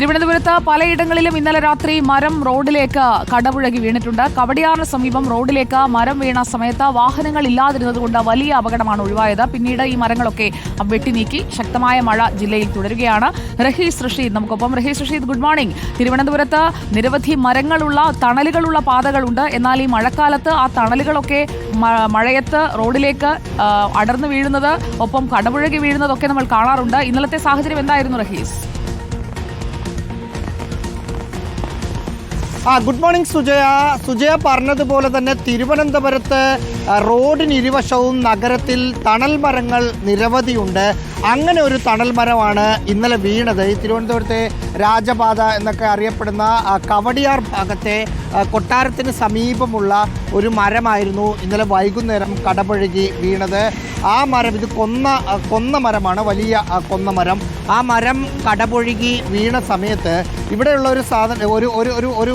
തിരുവനന്തപുരത്ത് പലയിടങ്ങളിലും ഇന്നലെ രാത്രി മരം റോഡിലേക്ക് കടപുഴകി വീണിട്ടുണ്ട്. കവടിയാറിന് സമീപം റോഡിലേക്ക് മരം വീണ സമയത്ത് വാഹനങ്ങൾ ഇല്ലാതിരുന്നതുകൊണ്ട് വലിയ അപകടമാണ് ഒഴിവായത്. പിന്നീട് ഈ മരങ്ങളൊക്കെ വെട്ടിനീക്കി ശക്തമായ മഴ ജില്ലയിൽ തുടരുകയാണ്. റഹീസ് റഷീദ് നമുക്കൊപ്പം. Rahees Rasheed good morning. തിരുവനന്തപുരത്ത് നിരവധി മരങ്ങളുള്ള തണലുകളുള്ള പാതകളുണ്ട്. എന്നാൽ ഈ മഴക്കാലത്ത് ആ തണലുകളൊക്കെ മഴയത്ത് റോഡിലേക്ക് അടർന്നു വീഴുന്നത് ഒപ്പം കടപുഴകി വീഴുന്നതൊക്കെ നമ്മൾ കാണാറുണ്ട്. ഇന്നലത്തെ സാഹചര്യം എന്തായിരുന്നു റഹീസ്? ആ ഗുഡ് മോർണിംഗ് സുജയ. സുജയ പറഞ്ഞതുപോലെ തന്നെ തിരുവനന്തപുരത്ത് ആ, റോഡിന് ഇരുവശവും നഗരത്തിൽ തണൽ മരങ്ങൾ നിരവധിയുണ്ട്. അങ്ങനെ ഒരു തണൽ മരമാണ് ഇന്നലെ വീണത്. ഈ തിരുവനന്തപുരത്തെ രാജപാത എന്നൊക്കെ അറിയപ്പെടുന്ന കവടിയാർ ഭാഗത്തെ കൊട്ടാരത്തിന് സമീപമുള്ള ഒരു മരമായിരുന്നു ഇന്നലെ വൈകുന്നേരം കടപുഴകി വീണത്. ആ മരം ഇത് കൊന്ന കൊന്ന മരമാണ് വലിയ കൊന്ന മരം. ആ മരം കടപുഴകി വീണ സമയത്ത് ഇവിടെയുള്ള ഒരു സാധനം ഒരു ഒരു ഒരു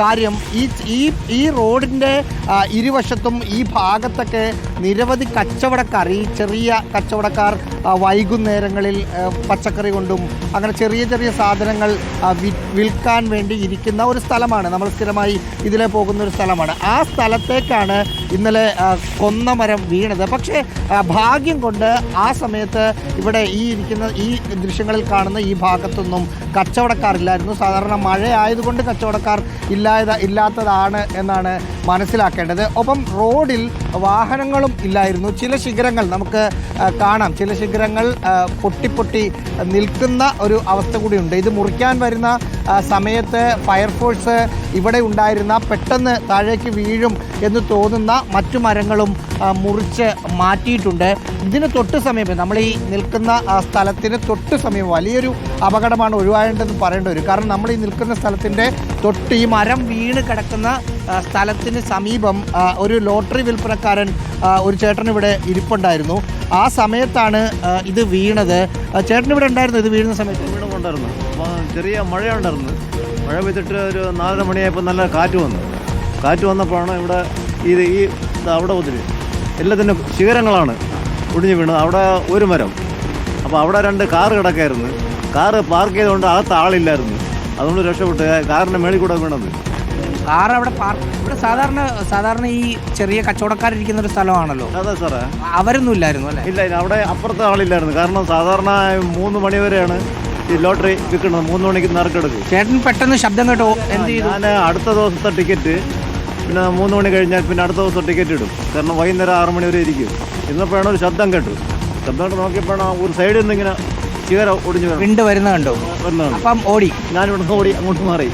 കാര്യം ഈ ഈ ഈ റോഡിന്റെ ഇരുവശത്തും ഈ ഭാഗത്തൊക്കെ നിരവധി കച്ചവടക്കാർ ഈ ചെറിയ കച്ചവടക്കാർ വൈകുന്നേരങ്ങളിൽ പച്ചക്കറി കൊണ്ടും അങ്ങനെ ചെറിയ ചെറിയ സാധനങ്ങൾ വിൽക്കാൻ വേണ്ടി ഇരിക്കുന്ന ഒരു സ്ഥലമാണ്. നമ്മൾ സ്ഥിരമായി ഇതിലെ പോകുന്ന ഒരു സ്ഥലമാണ്. ആ സ്ഥലത്തേക്കാണ് ഇന്നലെ കൊന്നമരം വീണത്. പക്ഷേ ഭാഗ്യം കൊണ്ട് ആ സമയത്ത് ഇവിടെ ഈ ഇരിക്കുന്ന ഈ ദൃശ്യങ്ങളിൽ കാണുന്ന ഈ ഭാഗത്തൊന്നും കച്ചവടക്കാരില്ലായിരുന്നു സാധാരണ മഴ ആയതുകൊണ്ട് കച്ചവടക്കാർ ഇല്ലാത ഇല്ലാത്തതാണ് എന്നാണ് മനസ്സിലാക്കേണ്ടത്. ഒപ്പം റോഡിൽ വാഹനങ്ങളും ഇല്ലായിരുന്നു. ചില ശിഖരങ്ങൾ നമുക്ക് കാണാം. ചില ശിഖരങ്ങൾ പൊട്ടി പൊട്ടി നിൽക്കുന്ന ഒരു അവസ്ഥ കൂടിയുണ്ട്. ഇത് മുറിക്കാൻ വരുന്ന സമയത്ത് ഫയർഫോഴ്സ് ഇവിടെ ഉണ്ടായിരുന്ന പെട്ടെന്ന് താഴേക്ക് വീഴും എന്ന് തോന്നുന്ന മറ്റു മരങ്ങളും മുറിച്ച് മാറ്റിയിട്ടുണ്ട്. ഇതിന് തൊട്ട് സമീപം നമ്മൾ ഈ നിൽക്കുന്ന സ്ഥലത്തിന് തൊട്ട് സമീപം വലിയൊരു അപകടമാണ് ഒഴിവായേണ്ടതെന്ന് പറയേണ്ടി വരും. കാരണം നമ്മൾ ഈ നിൽക്കുന്ന സ്ഥലത്തിന്റെ തൊട്ട് ഈ മരം വീണ് കിടക്കുന്ന സ്ഥലത്തിന് സമീപം ഒരു ലോട്ടറി വിൽപ്പനക്കാരൻ ഒരു ചേട്ടൻ ഇവിടെ ഇരിപ്പുണ്ടായിരുന്നു. ആ സമയത്താണ് ഇത് വീണത്. ചേട്ടൻ ഇവിടെ ഉണ്ടായിരുന്നു ഇത് വീഴുന്ന സമയത്ത്? വീണും ഉണ്ടായിരുന്നു അപ്പോൾ ചെറിയ മഴയുണ്ടായിരുന്നു. മഴ പെയ്തിട്ട് ഒരു നാലര മണിയായപ്പോൾ നല്ല കാറ്റ് വന്നു. കാറ്റ് വന്നപ്പോഴാണ് ഇവിടെ ഇത് ഈ അവിടെ ഒത്തിരി എല്ലാത്തിനും ശിഖരങ്ങളാണ് ഒടിഞ്ഞു വീണത്. അവിടെ ഒരു മരം. അപ്പോൾ അവിടെ രണ്ട് കാറ് കിടക്കായിരുന്നു. കാറ് പാർക്ക് ചെയ്തുകൊണ്ട് അകത്ത് ആളില്ലായിരുന്നു. അതുകൊണ്ട് രക്ഷപ്പെട്ട്. കാറിന്റെ മേളിൽ കൂടെ വീണത്. കാർ അവിടെ പാർക്ക് ഇവിടെ സാധാരണ സാധാരണ ഈ ചെറിയ കച്ചവടക്കാരിരിക്കുന്ന ഒരു സ്ഥലമാണല്ലോ. അതെ സാറേ. അവരൊന്നും ഇല്ലായിരുന്നു അല്ലേ? ഇല്ല ഇല്ല, അവിടെ അപ്പുറത്തെ ആളില്ലായിരുന്നു. കാരണം സാധാരണ മൂന്ന് മണി വരെയാണ് ഈ ലോട്ടറി വിൽക്കുന്നത്. മൂന്ന് മണിക്ക് നറുക്കെടുക്കും. ചേട്ടൻ പെട്ടെന്ന് ശബ്ദം കേട്ടോ എന്ത് ചെയ്തു? ഞാൻ അടുത്ത ദിവസത്തെ ടിക്കറ്റ് പിന്നെ മൂന്ന് മണി കഴിഞ്ഞാൽ പിന്നെ അടുത്ത ദിവസം ടിക്കറ്റ് ഇടും. കാരണം വൈകുന്നേരം ആറ് മണി വരെ ഇരിക്കും. ഇന്നപ്പോഴാണ് ഒരു ശബ്ദം കേട്ടു ശബ്ദം കേട്ട് നോക്കിയപ്പോഴാണ് ഒരു സൈഡിൽ നിന്ന് ഇങ്ങനെ ചീര ഒടിഞ്ഞു വരുന്നത് വിണ്ട് വരുന്ന കണ്ടോ വരുന്നതാണ് അപ്പം ഓടി. ഞാനിവിടുന്ന് ഓടി അങ്ങോട്ട് മാറി.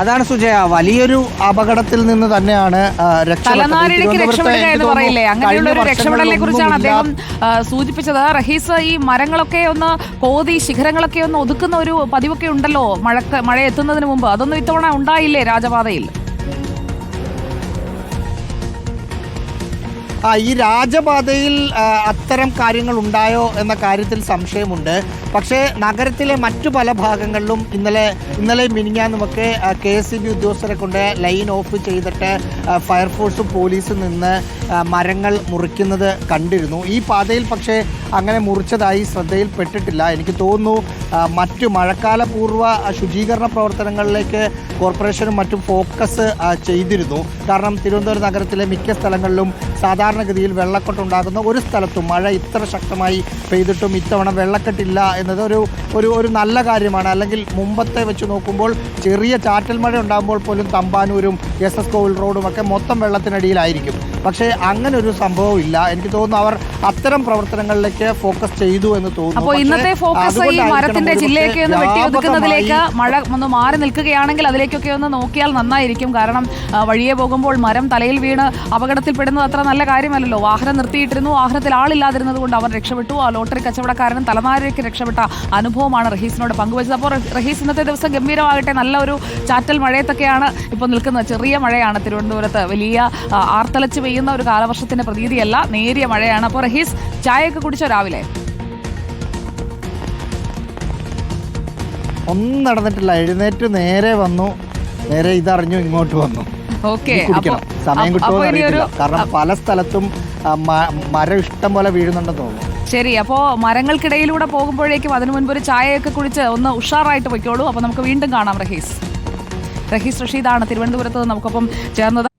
അതാണ് സുജയ വലിയൊരു അപകടത്തിൽ നിന്ന് തന്നെയാണ് രക്ഷപ്പെടലിനെ കുറിച്ചാണ് അദ്ദേഹം സൂചിപ്പിച്ചത്. റഹീസ് ഈ മരങ്ങളൊക്കെ ഒന്ന് കോതി ശിഖരങ്ങളൊക്കെ ഒന്ന് ഒതുക്കുന്ന ഒരു പതിവൊക്കെ ഉണ്ടല്ലോ മഴക്ക് മഴ എത്തുന്നതിന് മുമ്പ്. അതൊന്നും ഇത്തവണ ഉണ്ടായില്ലേ രാജപാതയിൽ? ആ ഈ രാജപാതയിൽ അത്തരം കാര്യങ്ങൾ ഉണ്ടായോ എന്ന കാര്യത്തിൽ സംശയമുണ്ട്. പക്ഷേ നഗരത്തിലെ മറ്റു പല ഭാഗങ്ങളിലും ഇന്നലെ ഇന്നലെ മിനിഞ്ഞാന്നുമൊക്കെ കെ എസ് സി ബി ഉദ്യോഗസ്ഥരെ കൊണ്ട് ലൈൻ ഓഫ് ചെയ്തിട്ട് ഫയർഫോഴ്സും പോലീസും നിന്ന് മരങ്ങൾ മുറിക്കുന്നത് കണ്ടിരുന്നു. ഈ പാതയിൽ പക്ഷേ അങ്ങനെ മുറിച്ചതായി ശ്രദ്ധയിൽപ്പെട്ടിട്ടില്ല. എനിക്ക് തോന്നുന്നു മറ്റു മഴക്കാല പൂർവ ശുചീകരണ പ്രവർത്തനങ്ങളിലേക്ക് കോർപ്പറേഷനും മറ്റും ഫോക്കസ് ചെയ്തിരുന്നു. കാരണം തിരുവനന്തപുരം നഗരത്തിലെ മിക്ക സ്ഥലങ്ങളിലും സാധാരണഗതിയിൽ വെള്ളക്കെട്ടുണ്ടാകുന്ന ഒരു സ്ഥലത്തും മഴ ഇത്ര ശക്തമായി പെയ്തിട്ടും ഇത്തവണ വെള്ളക്കെട്ടില്ല എന്നത് ഒരു ഒരു ഒരു നല്ല കാര്യമാണ്. അല്ലെങ്കിൽ മുമ്പത്തെ വെച്ച് നോക്കുമ്പോൾ ചെറിയ ചാറ്റൽ മഴ ഉണ്ടാകുമ്പോൾ പോലും തമ്പാനൂരും എസ് എസ് കോവിൽ റോഡും ഒക്കെ മൊത്തം വെള്ളത്തിനടിയിലായിരിക്കും. പക്ഷേ അങ്ങനെ ഒരു സംഭവം ഇല്ല എനിക്ക് തോന്നുന്നു അവർ അത്തരം പ്രവർത്തനങ്ങളിലേക്ക് ഫോക്കസ് ചെയ്തു എന്ന് തോന്നുന്നു. അപ്പോൾ ഇന്നത്തെ ഫോക്കസ് ഈ മരത്തിന്റെ ജില്ലയൊക്കെ ഒന്ന് മഴ ഒന്ന് മാറി നിൽക്കുകയാണെങ്കിൽ അതിലേക്കൊക്കെ ഒന്ന് നോക്കിയാൽ നന്നായിരിക്കും. കാരണം വഴിയെ പോകുമ്പോൾ മരം തലയിൽ വീണ് അപകടത്തിൽപ്പെടുന്നത് അത്ര നല്ല കാര്യമല്ലല്ലോ. വാഹനം നിർത്തിയിട്ടിരുന്നു. വാഹനത്തിൽ ആളില്ലാതിരുന്നത് കൊണ്ട് അവർ രക്ഷപ്പെട്ടു. ആ ലോട്ടറി കച്ചവടക്കാരനും തലമാരയ്ക്ക് രക്ഷപ്പെട്ട അനുഭവമാണ് റഹീസിനോട് പങ്കുവച്ചത്. അപ്പോൾ റഹീ- റഹീസ് ഇന്നത്തെ ദിവസം ഗംഭീരമാകട്ടെ. നല്ല ഒരു ചാറ്റൽ മഴയത്തൊക്കെയാണ് ഇപ്പോൾ നിൽക്കുന്നത്. ചെറിയ മഴയാണ് തിരുവനന്തപുരത്ത് വലിയ ആർത്തലച്ച് പെയ്യുന്ന ഒരു കാലവർഷത്തിന്റെ പ്രതീതിയല്ല. നേരിയ മഴയാണ്. അപ്പോൾ റഹീസ് ചായയൊക്കെ കുടിച്ചോ രാവിലെ? ഒന്നും നടന്നിട്ടില്ല. എഴുന്നേറ്റ് നേരെ വന്നു. നേരെ ഇതറിഞ്ഞു ഇങ്ങോട്ട് വന്നു. സമയം കിട്ടുമോ അറിയില്ല കാരണം പല സ്ഥലത്തും മരം ഇഷ്ടം പോലെ വീഴുന്നുണ്ടെന്ന് തോന്നുന്നു. ശരി. അപ്പോ മരങ്ങൾക്കിടയിലൂടെ പോകുമ്പോഴേക്കും അതിനു മുൻപ് ഒരു ചായയൊക്കെ കുടിച്ച് ഒന്ന് ഉഷാറായിട്ട് പൊയ്ക്കോളൂ. അപ്പൊ നമുക്ക് വീണ്ടും കാണാം റഹീസ്. റഹീസ് റഷീദാണ് തിരുവനന്തപുരത്ത് നമുക്കൊപ്പം ചേർന്നത്.